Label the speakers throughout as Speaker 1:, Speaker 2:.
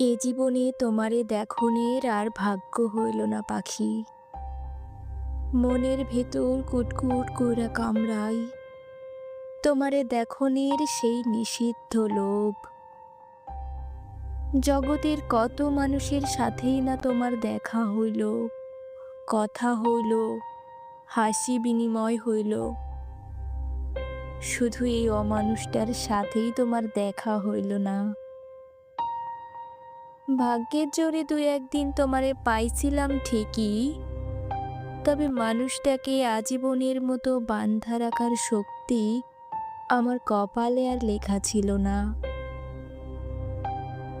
Speaker 1: এ জীবনে তোমারে দেখনের আর ভাগ্য হইল না, পাখি। মনের ভেতর কুটকুট করে কামড়াই। তোমারে দেখনের সেই নিষিদ্ধ লোভ। জগতের কত মানুষের সাথেই না তোমার দেখা হইল, কথা হইল, হাসি বিনিময় হইল। শুধু এই অমানুষটার সাথেই তোমার দেখা হইল না। ভাগ্যের জোরে দু একদিন তোমারে পাইছিলাম ঠিকই। তবে মানুষটাকে আজীবনের মতো বান্ধা রাখার শক্তি আমার কপালে আর লেখা ছিল না।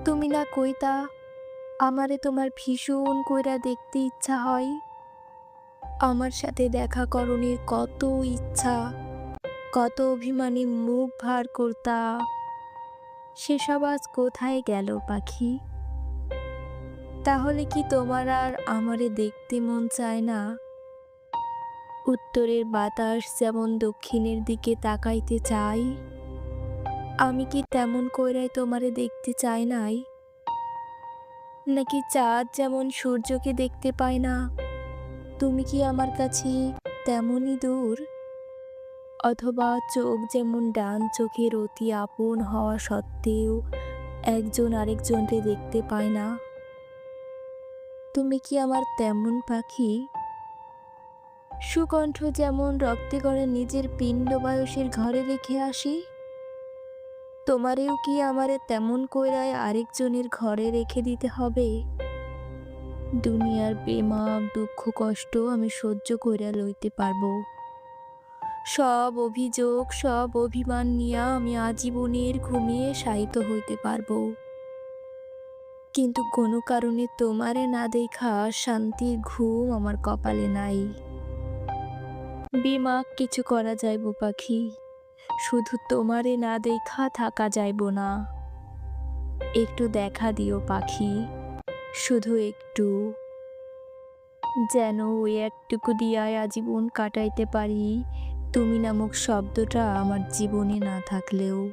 Speaker 1: তুমি না কইতা আমারে তোমার ভীষণ কইরা দেখতে ইচ্ছা হয়? আমার সাথে দেখা করণের কত ইচ্ছা, কত অভিমানী মুখ ভার করতা, সেসব আজ কোথায় গেল পাখি? তাহলে কি তোমার আর আমারে দেখতে মন চায় না? উত্তরের বাতাস যেমন দক্ষিণের দিকে তাকাইতে চাই, আমি কি তেমন কইরাই তোমারে দেখতে চাই নাই? নাকি চাঁদ যেমন সূর্যকে দেখতে পায় না, তুমি কি আমার কাছে তেমনই দূর? অথবা চোখ যেমন ডান চোখের অতি আপন হওয়া সত্ত্বেও একজন আরেকজনকে দেখতে পায় না? তুমি কি আমার তেমন পাখি? সুকণ্ঠ যেমন রক্তে গড়ে নিজের পিণ্ড বয়সের ঘরে রেখে আসি, তোমারেও কি আমারে তেমন কইরায় আরেকজনের ঘরে রেখে দিতে হবে? দুনিয়ার বেমাক দুঃখ, কষ্ট আমি সহ্য কইরা লইতে পারব। সব অভিযোগ, সব অভিমান নিয়ে আমি আজীবনের ঘুমিয়ে শায়িত হইতে পারব। কিন্তু কোনো কারণে তোমারে না দেখা শান্তির ঘুম আমার কপালে নাই। বিমা, কিছু করা যাইব পাখি। শুধু তোমারে না দেখা থাকা যাইব না। একটু দেখা দিও পাখি। শুধু একটু। যেন ওই একটুকু দিয়ায় আজীবন কাটাইতে পারি। তুমি নামক শব্দটা আমার জীবনে না থাকলেও।